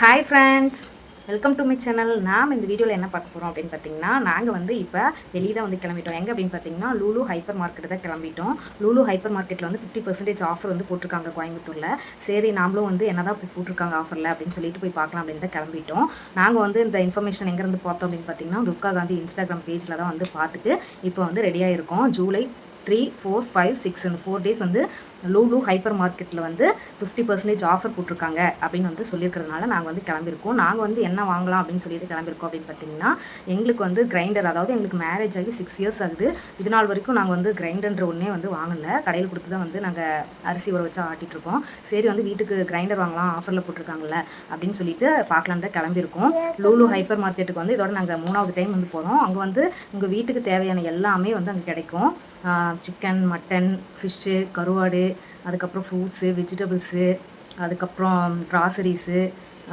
Hi friends welcome to my channel நாம் இந்த வீடியோவில் என்ன பார்க்க போகிறோம் அப்படின்னு பார்த்தீங்கன்னா நாங்கள் வந்து இப்போ வெளியே தான் வந்து கிளம்பிட்டோம். எங்கே அப்படின்னு பார்த்தீங்கன்னா லூலு ஹைப்பர் மார்க்கெட் தான் கிளம்பிட்டோம். லூலு ஹைப்பர் மார்க்கெட்டில் வந்து ஃபிஃப்டி பர்சன்டேஜ் ஆஃபர் வந்து போட்டிருக்காங்க கோயம்புத்தூரில். சரி நாமளும் வந்து என்ன தான் போட்டிருக்காங்க ஆஃபரில் அப்படின்னு சொல்லிட்டு போய் பார்க்கலாம் அப்படின்னு தான் கிளம்பிட்டோம். நாங்கள் வந்து இந்த இன்ஃபர்மேஷன் எங்கேருந்து பார்த்தோம் அப்படின்னு பார்த்தீங்கன்னா துர்கா காந்தி இன்ஸ்டாகிராம் பேஜில் தான் வந்து பார்த்துட்டு இப்போ வந்து ரெடியாக இருக்கோம் July three four five six இந்த ஃபோர் டேஸ் வந்து லூலு ஹைப்பர் மார்க்கெட்டில் வந்து ஃபிஃப்டி பர்சன்டேஜ் ஆஃபர் போட்டிருக்காங்க அப்படின்னு வந்து சொல்லியிருக்கிறதுனால நாங்கள் வந்து கிளம்பியிருக்கோம். நாங்கள் வந்து என்ன வாங்கலாம் அப்படின்னு சொல்லிட்டு கிளம்பியிருக்கோம் அப்படின்னு பார்த்தீங்கன்னா எங்களுக்கு வந்து கிரைண்டர் அதாவது எங்களுக்கு மேரேஜ் ஆகி சிக்ஸ் இயர்ஸ் ஆகுது. இது நாள் வரைக்கும் நாங்கள் வந்து கிரைண்டர்ன்ற ஒன்றே வந்து வாங்கலை. கடையில் கொடுத்து தான் வந்து நாங்கள் அரிசி ஊற வச்சு ஆட்டிட்டு இருக்கோம் சரி வந்து வீட்டுக்கு கிரைண்டர் வாங்கலாம் ஆஃபரில் போட்டிருக்காங்கல்ல அப்படின்னு சொல்லிட்டு பார்க்கலாம் தான் கிளம்பியிருக்கோம். லூலு ஹைப்பர் மார்க்கெட்டுக்கு வந்து இதோட நாங்கள் மூணாவது டைம் வந்து போகிறோம் அங்கே வந்து உங்கள் வீட்டுக்கு தேவையான எல்லாமே வந்து அங்கே கிடைக்கும். சிக்கன் மட்டன் ஃபிஷ்ஷு கருவாடு அதுக்கப்புறம் ஃப்ரூட்ஸு வெஜிடபிள்ஸு அதுக்கப்புறம் க்ராசரிஸு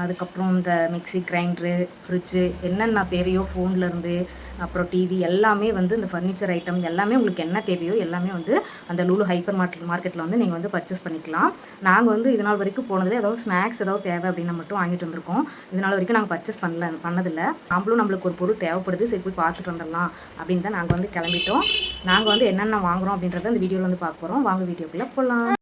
அதுக்கப்புறம் இந்த மிக்ஸி கிரைண்டரு ஃப்ரிட்ஜு என்னென்ன தேவையோ ஃபோன்லேருந்து அப்புறம் டிவி எல்லாமே வந்து இந்த ஃபர்னிச்சர் ஐட்டம் எல்லாமே உங்களுக்கு என்ன தேவையோ எல்லாமே வந்து அந்த லூலு ஹைப்பர் மார்க்கெட் மார்க்கெட்டில் வந்து நீங்கள் வந்து பர்ச்சேஸ் பண்ணிக்கலாம். நாங்கள் வந்து இது நாள் வரைக்கும் போனதில் ஏதாவது ஸ்நாக்ஸ் ஏதாவது தேவை அப்படின்னு மட்டும் வாங்கிட்டு வந்திருக்கோம். இதனால் வரைக்கும் நாங்கள் பர்ச்சேஸ் பண்ணல பண்ணதில்லை. நம்மளும் நம்மளுக்கு ஒரு பொருள் தேவைப்படுது. சரி போய் பார்த்துட்டு வந்துடலாம் அப்படின்னு தான் நாங்கள் வந்து கிளம்பிட்டோம். நாங்கள் வந்து என்னென்ன வாங்குறோம் அப்படின்றத இந்த வீடியோவில் வந்து பார்க்க போகிறோம் வாங்க வீடியோக்குள்ளே போகலாம்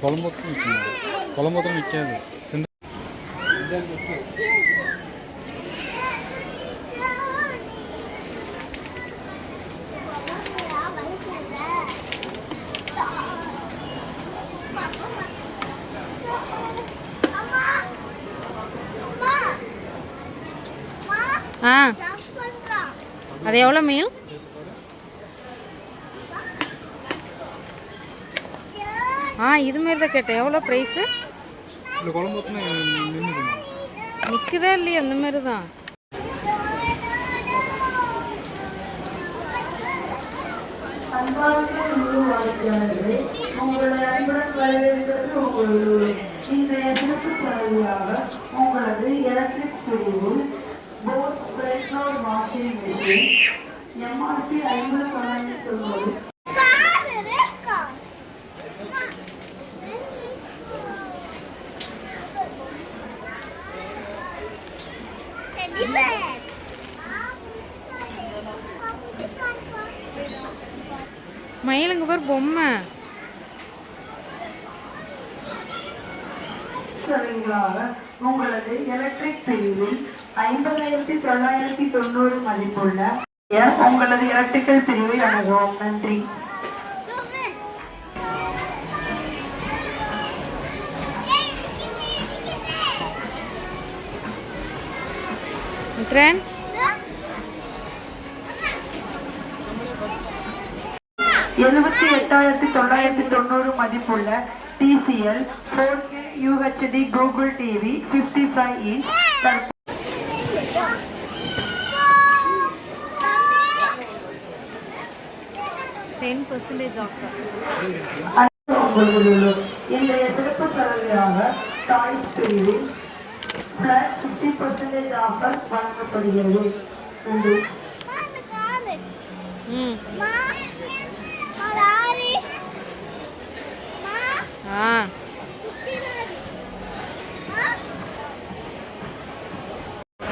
குழம்புக்கும் நிற்கும் குழம்புக்கும் நிற்காது. சிந்த ஆ. அது எவ்வளோ மீன் ஆ இது மாரி தான் கேட்டேன். எவ்வளோ ப்ரைஸு நிற்குதா இல்லையா? அந்த மாதிரி தான். உங்களது எலக்ட்ரிக் பிரிவில் வாஷிங் மிஷின் எம்ஆர்பி ஐம்பது தொள்ளாயிரத்தி தொண்ணூறு மயிலுங்க பேர் பொம்மை சலுகைகளாக உங்களது எலக்ட்ரிக் பிரிவில் ஐம்பதாயிரத்தி தொள்ளாயிரத்தி தொண்ணூறு மதிப்புள்ள உங்களது எலக்ட்ரிக்கல் பிரிவை அணுகவும் நன்றி. மித்ரன் எழுபத்தி எட்டாயிரத்தி தொள்ளாயிரத்தி தொண்ணூறு மதிப்புள்ள TCL four K UHD Google TV fifty five inch ten percentage offer உங்களுக்கு இன்றைய சிறப்பு சலுகையாக டாய்ஸ் பிரிவில் பிளாட் ஃபிஃப்டி பர்சன்டேஜ் ஆஃபர் வழங்கப்படுகிறது நன்றி ம் மா மாரி மா ஆ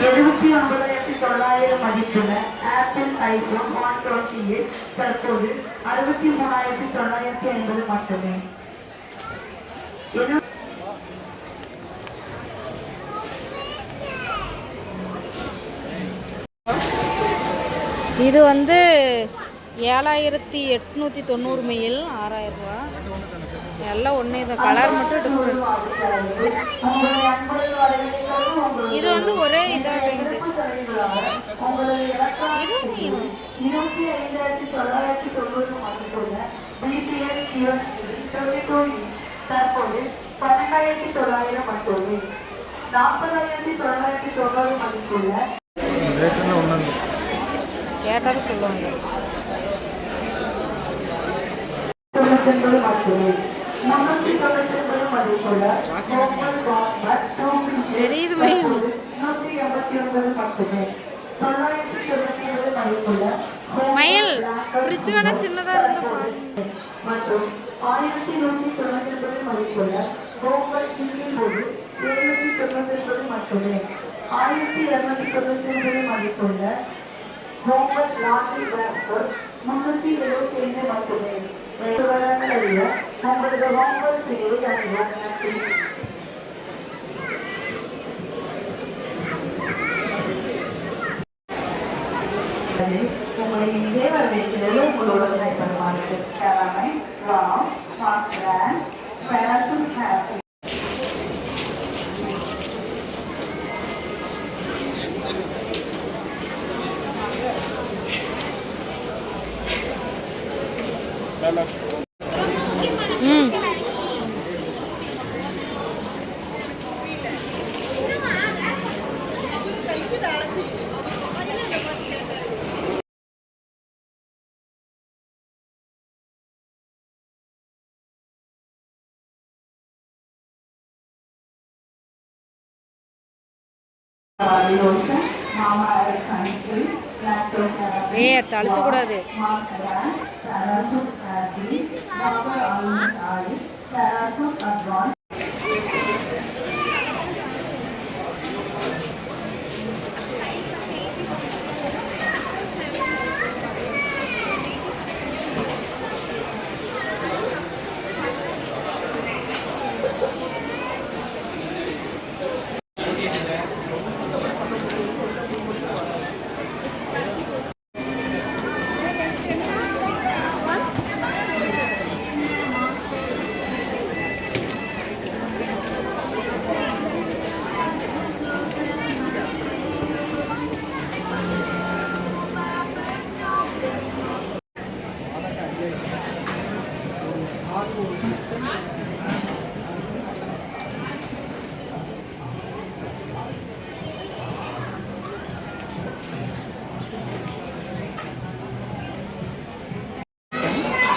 எழுபத்தி ஒன்பதாயிரத்தி தொள்ளாயிரம் மதிப்புள்ள Apple iPhone one twenty eight தற்போது அறுபத்தி மூணாயிரத்தி தொள்ளாயிரத்தி ஐம்பது மட்டுமே. இது வந்து ஏழாயிரத்தி எட்நூற்றி தொண்ணூறு மைல் ஆறாயிரம் ரூபா. எல்லாம் ஒன்று இதை கலர் மட்டும் டிஃப்ரெண்ட் இது வந்து ஒரே இதாக இது தற்போது பன்னெண்டாயிரத்தி தொள்ளாயிரம் மட்டுமே நாற்பதாயிரத்தி தொள்ளாயிரத்தி தொண்ணூறு மதிப்புள்ள கேட்டாலும் சொல்லுவாங்க. ஒன்பது மட்டுமே டூ தெரியுது மயில். நூற்றி எண்பத்தி ஒன்பது மட்டுமே தொள்ளாயிரத்தி தொண்ணூத்தி ஒன்பது மதிப்புள்ள மயில் ஃப்ரிட்ஜ் வேணா சின்னதாக இருந்தால் மற்றும் ஆயிரத்தி நூற்றி தொண்ணூத்தி ஒன்பது மதிப்புள்ள கோமல் சிங்கிள் போது எழுநூத்தி தொண்ணூத்தி ஒன்பது மட்டுமே ஆயிரத்தி இருநூத்தி தொண்ணூத்தி ஒன்பது மதிப்புள்ள கோமல் லாண்ட்ரி டிரான்ஸ்பர் முன்னூத்தி எழுபத்தி ஐந்து மட்டுமே ரெண்டு வருடங்களில் உங்களது ஹோம்ஒர்க் பிரிவு அறிவோம் உங்களை இங்கே வரவேற்கிறது உங்களோட விளையாட்டு ராம் மாஸ்டர் பேரசூட் ஹாப்பி ஏ தழுத்தக்கூடாது மாஸ்கரா பேராசூட்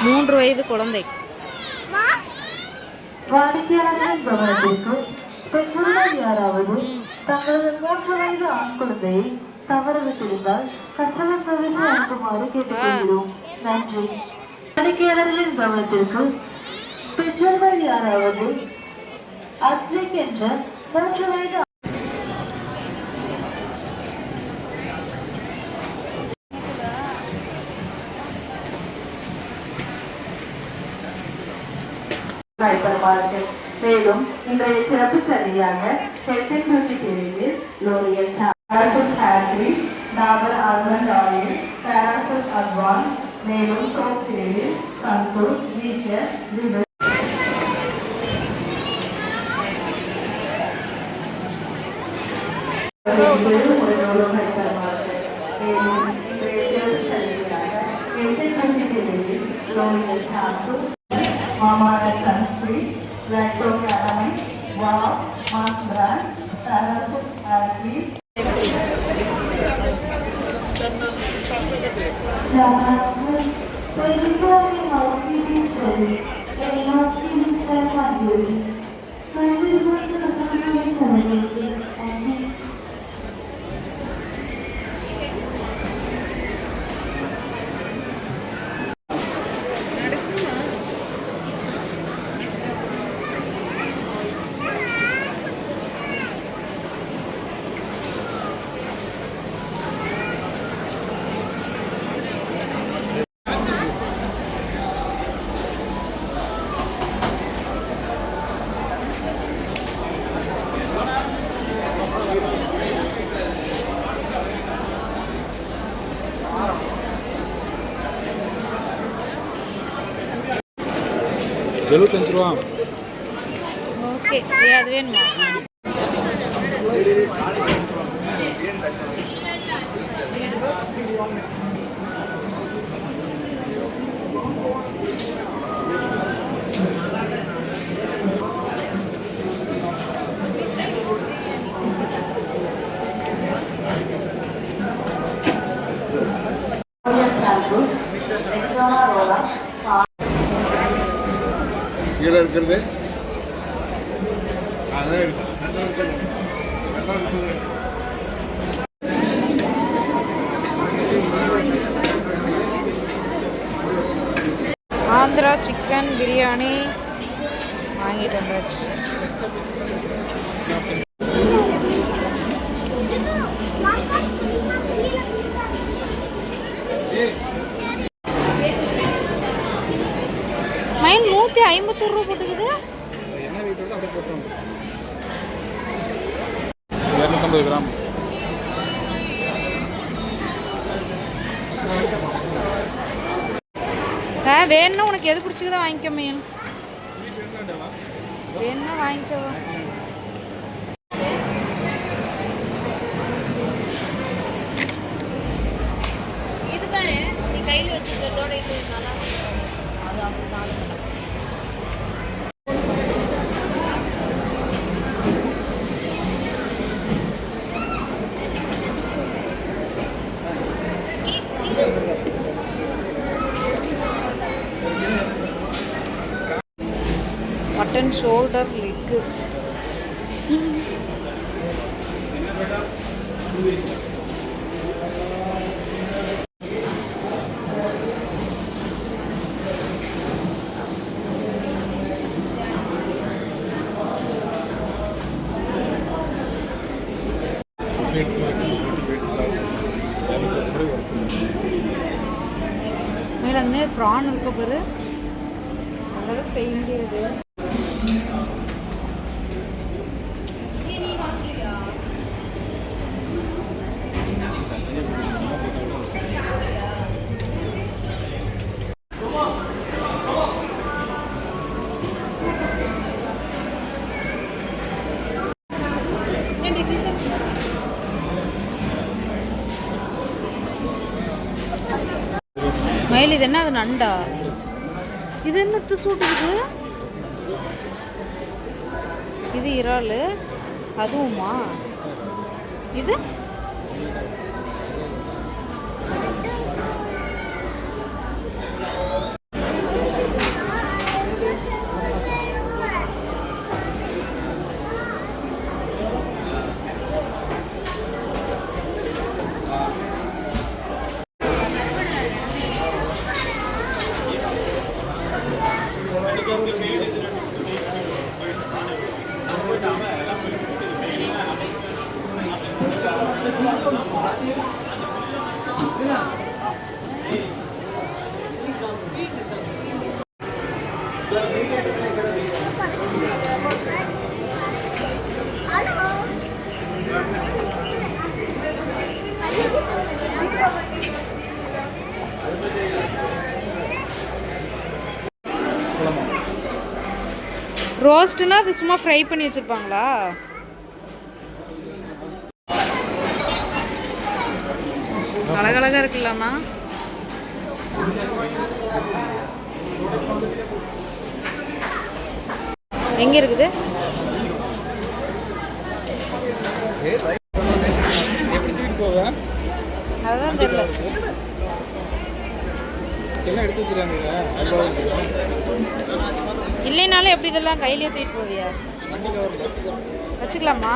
மூன்று வயது குழந்தை. வாடிக்கையாளர்களின் கவனத்திற்கு பெற்றோர்கள் யாராவது தங்களது மூன்று வயது ஆண் குழந்தையை தவறவிட்டிருந்தால் கஸ்டமர் சர்வீஸ் அனுப்புமாறு கேட்டுக்கொள்கிறோம். நன்றி. வாடிக்கையாளர்களின் கவனத்திற்கு பெற்றோர்கள் யாராவது அத்விக் என்ற மூன்று வயது ஹைப்பர் மார்க்கெட் மேலும் இன்றைய சிறப்பு சலுகையாக ஹெல்த் அண்ட் பியூட்டி பிரிவில் L'Oreal Parachute hair cream Dabur almond oil Parachute advance மேலும் சோப் பிரிவில் Santoor weaker விவர் hyper Johansen, Lady Kelly Housekeeping more. and Housekeeping Chef Hungary. எழுபத்தஞ்சு ரூபா ஓகே அது வேணுமா? Bakır Bey. நூற்றி ஐம்பத்தொரு ரூபா போட்டுக்குது. என்ன ரேட் வருதோ அப்படியே போட்டோம் இரநூத்தம்பது கிராம். ஆ வேணும்னா உனக்கு எது பிடிச்சிக்குதோ வாங்கிக்க மீன். வேணும்னா வாங்கிக்கவா அண்ட் ஷோல்டர் லெக்கு மேலே அந்த ப்ரான் இருக்க பாரு அந்தளவுக்கு செய்ய வேண்டியது மயில் இது என்ன அது நண்டா? இது என்னத்து சூட்டுக்குது இது இறால் அதுவுமா? இது ரோஸ்ட்னா அது சும்மா ஃப்ரை பண்ணி வச்சிருப்பாங்களா அழகழகா இருக்குல்லண்ணா எங்க இருக்குது? அதுதான் தெரியல. இல்லைனாலும் எப்படி இதெல்லாம் கையிலேயே தூக்கிட்டு போவியா? வச்சுக்கலாமா?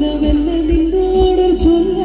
இந்த வெள்ள நின்னோட சொல்ல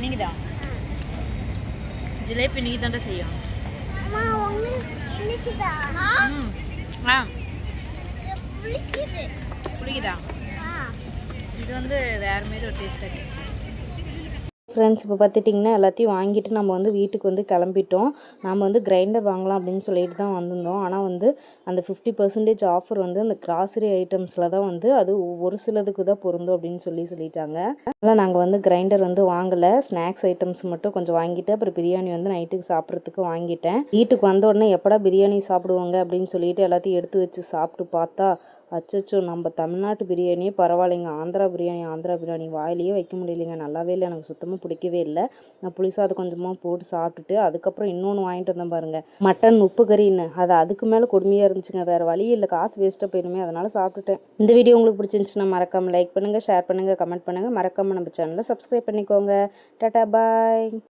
நீங்கதான் ஜிலேபி நீ தாண்டா செய்யும் ஆ. ஆ. இது வந்து வேறு மாரி ஒரு டேஸ்ட்டாக இருக்குது ஃப்ரெண்ட்ஸ் இப்போ பார்த்துட்டிங்கன்னா எல்லாத்தையும் வாங்கிட்டு நம்ம வந்து வீட்டுக்கு வந்து கிளம்பிட்டோம். நாம் வந்து கிரைண்டர் வாங்கலாம் அப்படின்னு சொல்லிட்டு தான் வந்திருந்தோம். ஆனால் வந்து அந்த ஃபிஃப்டி பர்சன்டேஜ் ஆஃபர் வந்து அந்த கிராசரி ஐட்டம்ஸில் தான் வந்து அது ஒரு சிலதுக்கு தான் பொருந்தும் அப்படின்னு சொல்லி சொல்லிட்டாங்க. அதனால் நாங்கள் வந்து கிரைண்டர் வந்து வாங்கலை. ஸ்நாக்ஸ் ஐட்டம்ஸ் மட்டும் கொஞ்சம் வாங்கிட்டு அப்புறம் பிரியாணி வந்து நைட்டுக்கு சாப்பிட்றதுக்கு வாங்கிட்டேன். வீட்டுக்கு வந்த உடனே எப்படா பிரியாணி சாப்பிடுவாங்க அப்படின்னு சொல்லிட்டு எல்லாத்தையும் எடுத்து வச்சு சாப்பிட்டு பார்த்தா அச்சச்சோ நம்ம தமிழ்நாட்டு பிரியாணியே பரவாயில்லைங்க. ஆந்திரா பிரியாணி ஆந்திரா பிரியாணி வாயிலேயே வைக்க முடியலைங்க. நல்லாவே இல்லை. எனக்கு சுத்தமாக பிடிக்கவே இல்லை. நான் புளிசாதம் கொஞ்சமாக போட்டு சாப்பிட்டுட்டு அதுக்கப்புறம் இன்னொன்று வாங்கிட்டு வந்தேன் பாருங்கள் மட்டன் உப்பு கறின்னு அது அதுக்கு மேலே கொடுமையாக இருந்துச்சுங்க. வேறு வழி இல்லை. காசு வேஸ்ட்டாக போயிடுமே. அதனால் சாப்பிட்டுட்டேன். இந்த வீடியோ உங்களுக்கு பிடிச்சிருந்துச்சுன்னா மறக்காமல் லைக் பண்ணுங்கள் ஷேர் பண்ணுங்கள் கமெண்ட் பண்ணுங்கள் மறக்காமல் நம்ம சேனலை சப்ஸ்கிரைப் பண்ணிக்கோங்க. டாட்டா பாய்